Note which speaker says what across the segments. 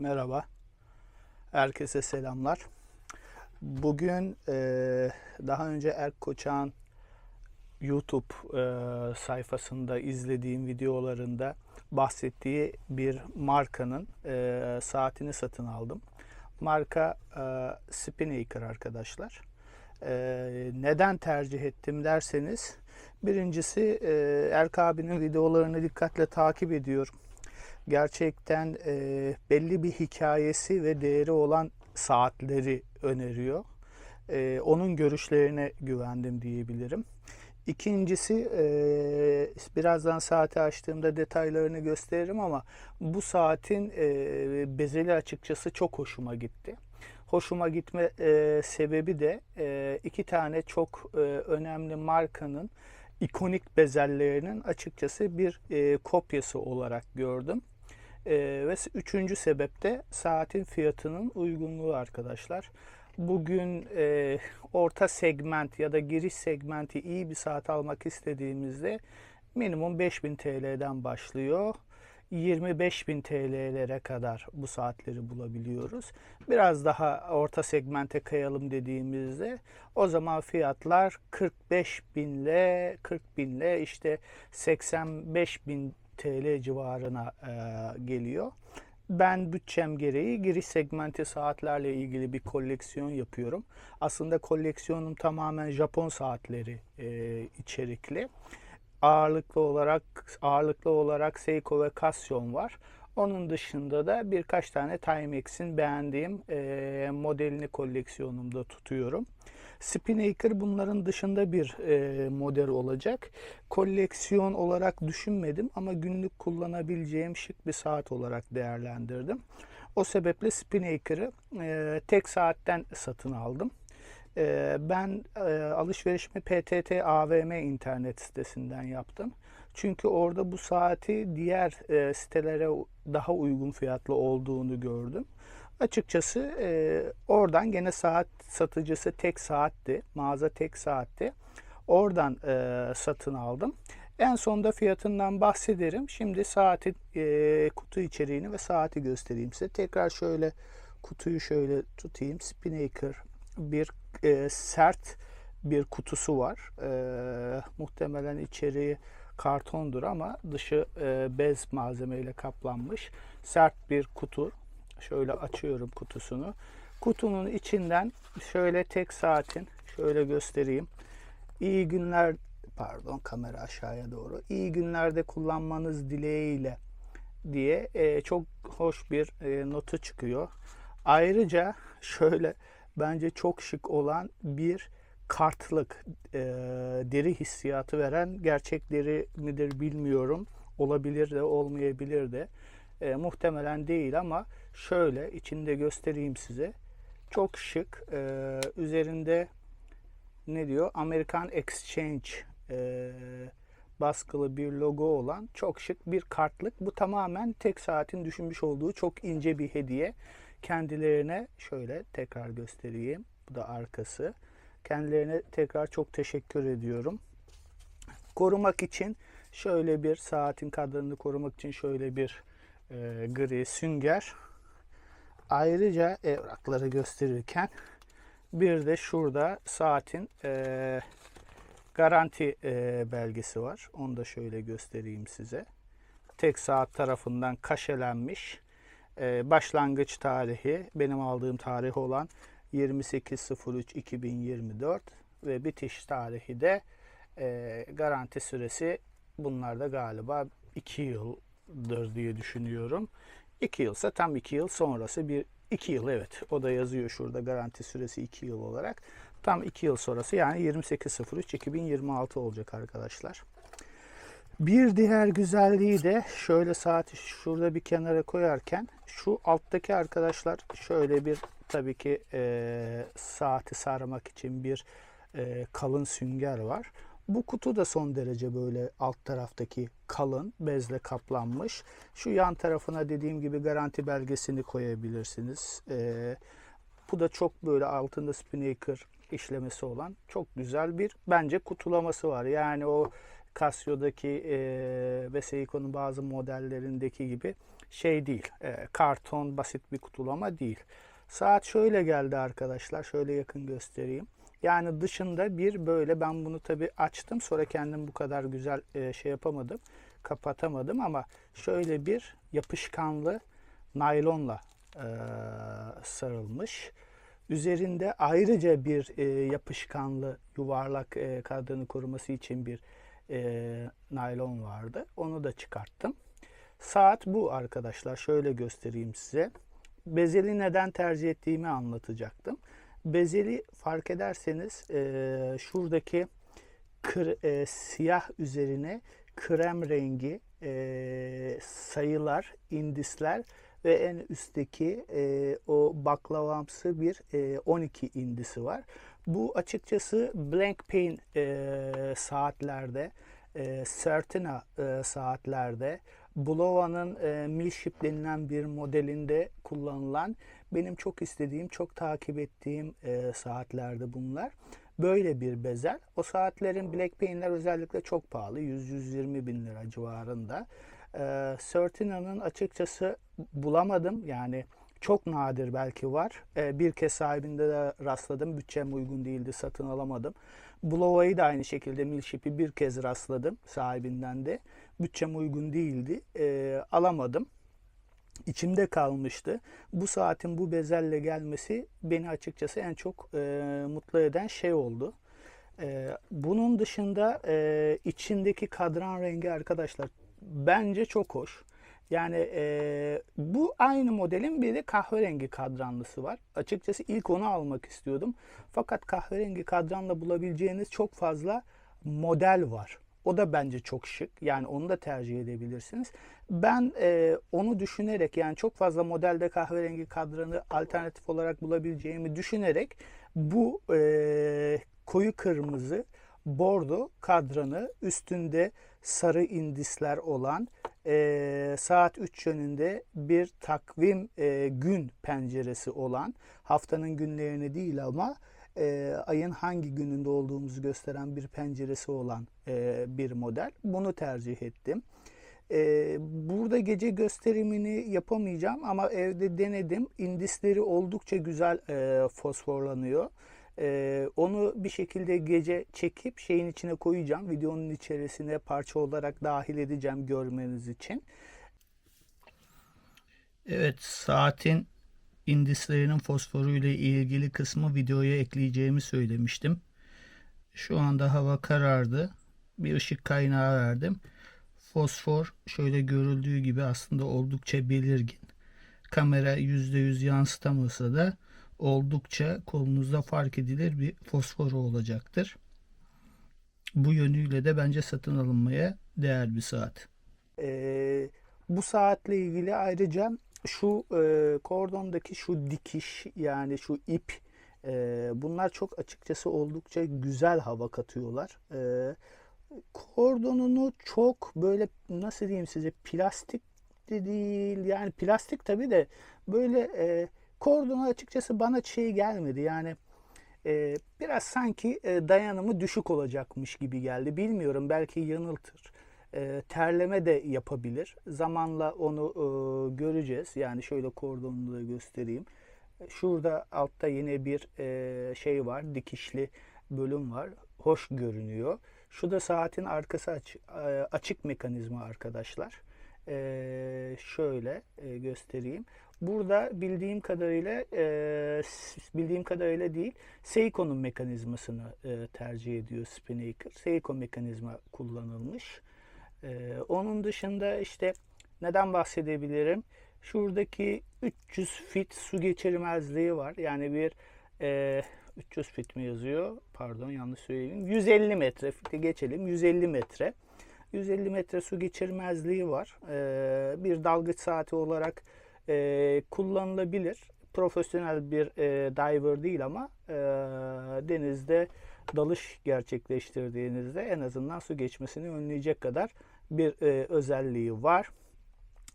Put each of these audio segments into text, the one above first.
Speaker 1: Merhaba. Herkese selamlar. Bugün e, daha önce Erk Koçak'ın YouTube e, sayfasında izlediğim videolarında bahsettiği bir markanın e, saatini satın aldım. Marka e, Spinnaker arkadaşlar. Neden tercih ettim derseniz birincisi e, Erk abinin videolarını dikkatle takip ediyorum gerçekten e, belli bir hikayesi ve değeri olan saatleri öneriyor. E, onun görüşlerine güvendim diyebilirim. İkincisi e, birazdan saati açtığımda detaylarını gösteririm ama bu saatin e, bezeli açıkçası çok hoşuma gitti. Hoşuma gitme e, sebebi de e, iki tane çok e, önemli markanın ikonik bezellerinin açıkçası bir e, kopyası olarak gördüm. E, ve üçüncü sebep de saatin fiyatının uygunluğu arkadaşlar. Bugün e, orta segment ya da giriş segmenti iyi bir saat almak istediğimizde minimum 5000 TL'den başlıyor. 25.000 TL'lere kadar bu saatleri bulabiliyoruz. Biraz daha orta segmente kayalım dediğimizde o zaman fiyatlar 45 binle 40 binle işte 85 bin TL civarına e, geliyor. Ben bütçem gereği giriş segmenti saatlerle ilgili bir koleksiyon yapıyorum. Aslında koleksiyonum tamamen Japon saatleri e, içerikli ağırlıklı olarak ağırlıklı olarak Seiko ve Casio var. Onun dışında da birkaç tane Timex'in beğendiğim e, modelini koleksiyonumda tutuyorum. Spinnaker bunların dışında bir e, model olacak. Koleksiyon olarak düşünmedim ama günlük kullanabileceğim şık bir saat olarak değerlendirdim. O sebeple Spinnaker'ı e, tek saatten satın aldım. Ee, ben e, alışverişimi PTT AVM internet sitesinden yaptım. Çünkü orada bu saati diğer e, sitelere daha uygun fiyatlı olduğunu gördüm. Açıkçası e, oradan gene saat satıcısı tek saatti. Mağaza tek saatti. Oradan satın aldım. En sonda fiyatından bahsederim. Şimdi saatin kutu içeriğini ve saati göstereyim size. Tekrar şöyle kutuyu şöyle tutayım. Spinnaker bir e, sert bir kutusu var. E, muhtemelen içeriği kartondur ama dışı e, bez malzemeyle kaplanmış. Sert bir kutu. Şöyle açıyorum kutusunu. Kutunun içinden şöyle tek saatin şöyle göstereyim. İyi günler pardon kamera aşağıya doğru. İyi günlerde kullanmanız dileğiyle diye e, çok hoş bir e, notu çıkıyor. Ayrıca şöyle bence çok şık olan bir kartlık e, deri hissiyatı veren gerçek deri midir bilmiyorum olabilir de olmayabilir de e, muhtemelen değil ama şöyle içinde göstereyim size çok şık e, üzerinde ne diyor American Exchange e, baskılı bir logo olan çok şık bir kartlık bu tamamen tek saatin düşünmüş olduğu çok ince bir hediye kendilerine şöyle tekrar göstereyim. Bu da arkası. Kendilerine tekrar çok teşekkür ediyorum. Korumak için şöyle bir saatin kadranını korumak için şöyle bir e, gri sünger. Ayrıca evrakları gösterirken bir de şurada saatin e, garanti e, belgesi var. Onu da şöyle göstereyim size. Tek saat tarafından kaşelenmiş ee, başlangıç tarihi benim aldığım tarih olan 28.03.2024 ve bitiş tarihi de e, garanti süresi bunlarda galiba 2 yıldır diye düşünüyorum. 2 yılsa tam 2 yıl sonrası bir 2 yıl evet o da yazıyor şurada garanti süresi 2 yıl olarak. Tam 2 yıl sonrası yani 28.03.2026 olacak arkadaşlar. Bir diğer güzelliği de şöyle saati şurada bir kenara koyarken şu alttaki arkadaşlar şöyle bir tabii ki e, saati sarmak için bir e, kalın sünger var. Bu kutu da son derece böyle alt taraftaki kalın bezle kaplanmış. Şu yan tarafına dediğim gibi garanti belgesini koyabilirsiniz. E, bu da çok böyle altında spinnaker işlemesi olan çok güzel bir bence kutulaması var. Yani o Casio'daki e, ve Seiko'nun bazı modellerindeki gibi şey değil. e, karton basit bir kutulama değil. Saat şöyle geldi arkadaşlar. Şöyle yakın göstereyim. Yani dışında bir böyle ben bunu tabi açtım sonra kendim bu kadar güzel e, şey yapamadım kapatamadım ama şöyle bir yapışkanlı naylonla e, sarılmış. Üzerinde ayrıca bir e, yapışkanlı yuvarlak kadranı koruması için bir naylon vardı. Onu da çıkarttım. Saat bu arkadaşlar. Şöyle göstereyim size. Bezeli neden tercih ettiğimi anlatacaktım. Bezeli fark ederseniz e, şuradaki kır, e, siyah üzerine krem rengi e, sayılar, indisler ve en üstteki e, o baklavamsı bir e, 12 indisi var. Bu açıkçası Blank Pain e, saatlerde, e, Certina e, saatlerde, Bulova'nın e, Milship denilen bir modelinde kullanılan benim çok istediğim, çok takip ettiğim e, saatlerde bunlar. Böyle bir bezel. O saatlerin Black Pain'ler özellikle çok pahalı. 100-120 bin lira civarında. E, Certina'nın açıkçası bulamadım. Yani çok nadir belki var. E, bir kez sahibinde de rastladım. Bütçem uygun değildi. Satın alamadım. Bulova'yı da aynı şekilde Milship'i bir kez rastladım sahibinden de. Bütçem uygun değildi. E, alamadım. İçimde kalmıştı. Bu saatin bu bezelle gelmesi beni açıkçası en çok e, mutlu eden şey oldu. E, bunun dışında e, içindeki kadran rengi arkadaşlar bence çok hoş. Yani e, bu aynı modelin bir de kahverengi kadranlısı var. Açıkçası ilk onu almak istiyordum. Fakat kahverengi kadranla bulabileceğiniz çok fazla model var. O da bence çok şık. Yani onu da tercih edebilirsiniz. Ben e, onu düşünerek yani çok fazla modelde kahverengi kadranı alternatif olarak bulabileceğimi düşünerek bu e, koyu kırmızı bordo kadranı üstünde sarı indisler olan e, saat 3 yönünde bir takvim e, gün penceresi olan haftanın günlerini değil ama e, ayın hangi gününde olduğumuzu gösteren bir penceresi olan e, bir model. Bunu tercih ettim. E, burada gece gösterimini yapamayacağım ama evde denedim. İndisleri oldukça güzel e, fosforlanıyor. Ee, onu bir şekilde gece çekip şeyin içine koyacağım. Videonun içerisine parça olarak dahil edeceğim görmeniz için. Evet saatin indislerinin fosforuyla ilgili kısmı videoya ekleyeceğimi söylemiştim. Şu anda hava karardı. Bir ışık kaynağı verdim. Fosfor şöyle görüldüğü gibi aslında oldukça belirgin. Kamera %100 yansıtamasa da oldukça kolunuzda fark edilir bir fosforu olacaktır. Bu yönüyle de bence satın alınmaya değer bir saat. Ee, bu saatle ilgili ayrıca şu e, kordondaki şu dikiş yani şu ip e, bunlar çok açıkçası oldukça güzel hava katıyorlar. E, kordonunu çok böyle nasıl diyeyim size plastik de değil yani plastik tabi de böyle e, kordonu açıkçası bana şey gelmedi. Yani e, biraz sanki e, dayanımı düşük olacakmış gibi geldi. Bilmiyorum belki yanıltır e, terleme de yapabilir. Zamanla onu e, göreceğiz. Yani şöyle kordonunu da göstereyim. Şurada altta yine bir e, şey var. Dikişli bölüm var. Hoş görünüyor. Şu da saatin arkası aç, açık mekanizma arkadaşlar. Şöyle göstereyim. Burada bildiğim kadarıyla bildiğim kadarıyla değil Seiko'nun mekanizmasını tercih ediyor Spinnaker. Seiko mekanizma kullanılmış. Ee, onun dışında işte neden bahsedebilirim? Şuradaki 300 fit su geçirmezliği var. Yani bir e, 300 fit mi yazıyor? Pardon yanlış söyleyeyim. 150 metre fiti geçelim. 150 metre. 150 metre su geçirmezliği var. E, bir dalgıç saati olarak e, kullanılabilir. Profesyonel bir e, diver değil ama e, denizde dalış gerçekleştirdiğinizde en azından su geçmesini önleyecek kadar bir e, özelliği var.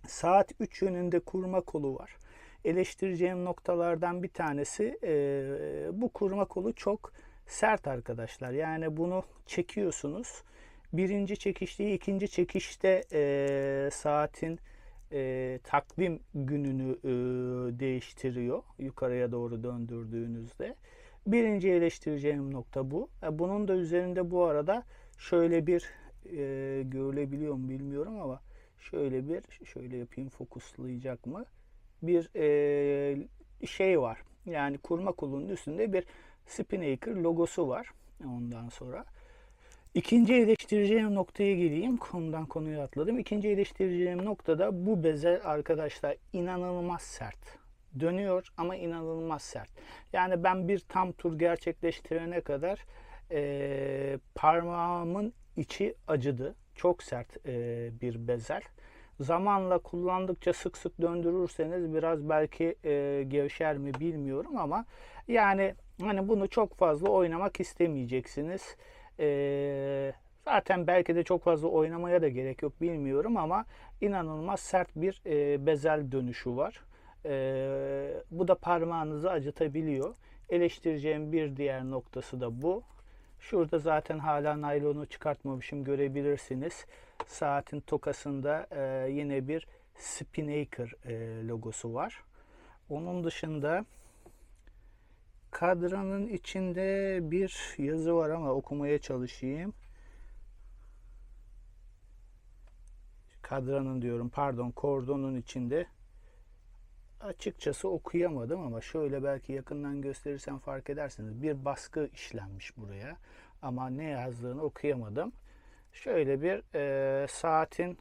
Speaker 1: Saat 3 yönünde kurma kolu var. Eleştireceğim noktalardan bir tanesi e, bu kurma kolu çok sert arkadaşlar. Yani bunu çekiyorsunuz. Birinci çekiş değil, ikinci çekişte e, saatin e, takvim gününü e, değiştiriyor yukarıya doğru döndürdüğünüzde. Birinci eleştireceğim nokta bu. E, bunun da üzerinde bu arada şöyle bir e, görülebiliyor mu bilmiyorum ama şöyle bir şöyle yapayım fokuslayacak mı? Bir e, şey var. Yani kurma kolunun üstünde bir Spinnaker logosu var. Ondan sonra İkinci eleştireceğim noktaya geleyim. Konudan konuya atladım. İkinci eleştireceğim noktada bu bezel arkadaşlar inanılmaz sert. Dönüyor ama inanılmaz sert. Yani ben bir tam tur gerçekleştirene kadar e, parmağımın içi acıdı. Çok sert e, bir bezel. Zamanla kullandıkça sık sık döndürürseniz biraz belki e, gevşer mi bilmiyorum ama yani hani bunu çok fazla oynamak istemeyeceksiniz. E, zaten belki de çok fazla oynamaya da gerek yok bilmiyorum ama inanılmaz sert bir e, bezel dönüşü var. E, bu da parmağınızı acıtabiliyor. Eleştireceğim bir diğer noktası da bu. Şurada zaten hala naylonu çıkartmamışım görebilirsiniz. Saatin tokasında e, yine bir Spinnaker e, logosu var. Onun dışında kadranın içinde bir yazı var ama okumaya çalışayım. Kadranın diyorum pardon kordonun içinde açıkçası okuyamadım ama şöyle belki yakından gösterirsem fark edersiniz. Bir baskı işlenmiş buraya ama ne yazdığını okuyamadım. Şöyle bir e, saatin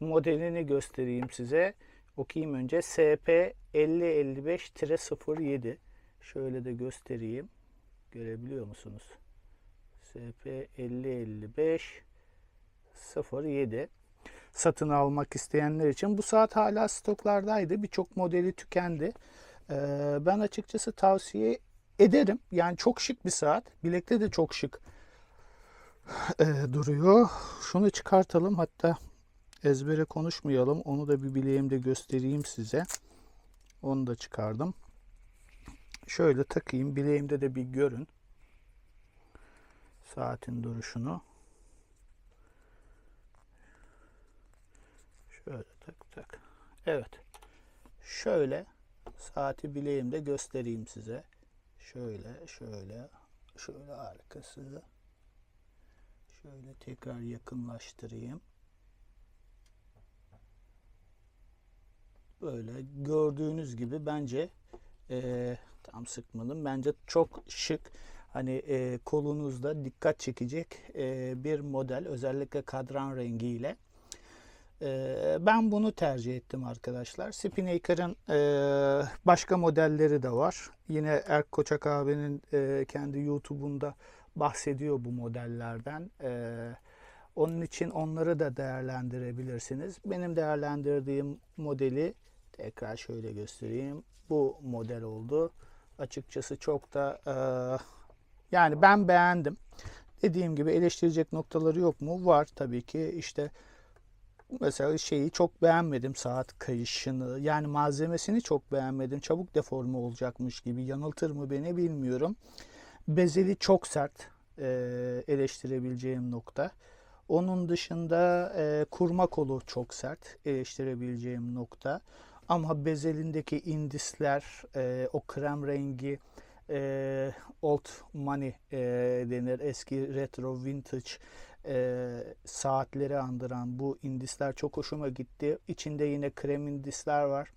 Speaker 1: modelini göstereyim size. Okuyayım önce. SP 5055-07 Şöyle de göstereyim. Görebiliyor musunuz? SP 5055 07 satın almak isteyenler için. Bu saat hala stoklardaydı. Birçok modeli tükendi. Ee, ben açıkçası tavsiye ederim. Yani çok şık bir saat. Bilekte de çok şık e, duruyor. Şunu çıkartalım. Hatta ezbere konuşmayalım. Onu da bir bileğimde göstereyim size. Onu da çıkardım. Şöyle takayım. Bileğimde de bir görün. Saatin duruşunu. Şöyle tak tak. Evet. Şöyle saati bileğimde göstereyim size. Şöyle şöyle şöyle arkası. Şöyle tekrar yakınlaştırayım. Böyle gördüğünüz gibi bence e, tam sıkmadım. Bence çok şık hani e, kolunuzda dikkat çekecek e, bir model özellikle kadran rengiyle. E, ben bunu tercih ettim arkadaşlar. Spinnaker'ın e, başka modelleri de var. Yine Erk Koçak abinin e, kendi YouTube'unda bahsediyor bu modellerden. E, onun için onları da değerlendirebilirsiniz. Benim değerlendirdiğim modeli tekrar şöyle göstereyim. Bu model oldu. Açıkçası çok da yani ben beğendim. Dediğim gibi eleştirecek noktaları yok mu? Var tabii ki. İşte mesela şeyi çok beğenmedim saat kayışını. Yani malzemesini çok beğenmedim. Çabuk deforme olacakmış gibi. Yanıltır mı beni bilmiyorum. Bezeli çok sert e, eleştirebileceğim nokta. Onun dışında e, kurma kolu çok sert eleştirebileceğim nokta. Ama bezelindeki indisler, e, o krem rengi, e, old money e, denir. Eski retro vintage e, saatleri andıran bu indisler çok hoşuma gitti. İçinde yine krem indisler var.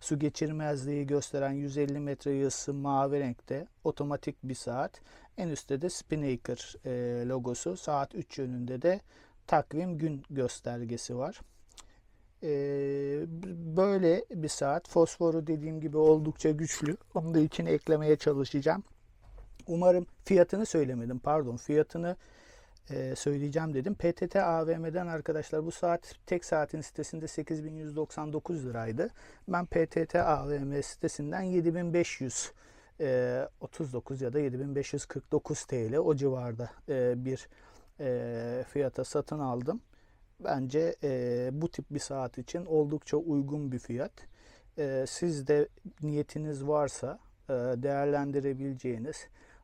Speaker 1: Su geçirmezliği gösteren 150 metre yazısı mavi renkte. Otomatik bir saat. En üstte de Spinnaker e, logosu. Saat 3 yönünde de takvim gün göstergesi var. Ee, böyle bir saat. Fosforu dediğim gibi oldukça güçlü. Onu da içine eklemeye çalışacağım. Umarım fiyatını söylemedim. Pardon fiyatını e, söyleyeceğim dedim. PTT AVM'den arkadaşlar bu saat tek saatin sitesinde 8199 liraydı. Ben PTT AVM sitesinden 7500 e, 39 ya da 7549 TL o civarda e, bir e, fiyata satın aldım. Bence e, bu tip bir saat için oldukça uygun bir fiyat. E, siz de niyetiniz varsa e, değerlendirebileceğiniz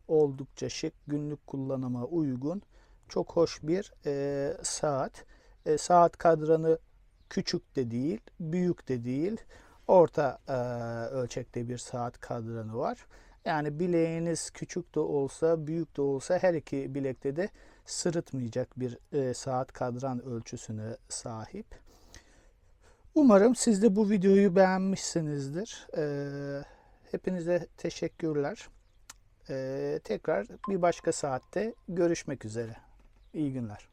Speaker 1: oldukça şık, günlük kullanıma uygun, çok hoş bir e, saat. E, saat kadranı küçük de değil, büyük de değil. Orta e, ölçekte bir saat kadranı var. Yani bileğiniz küçük de olsa, büyük de olsa her iki bilekte de sırıtmayacak bir e, saat kadran ölçüsüne sahip. Umarım siz de bu videoyu beğenmişsinizdir. E, hepinize teşekkürler. E, tekrar bir başka saatte görüşmek üzere. İyi günler.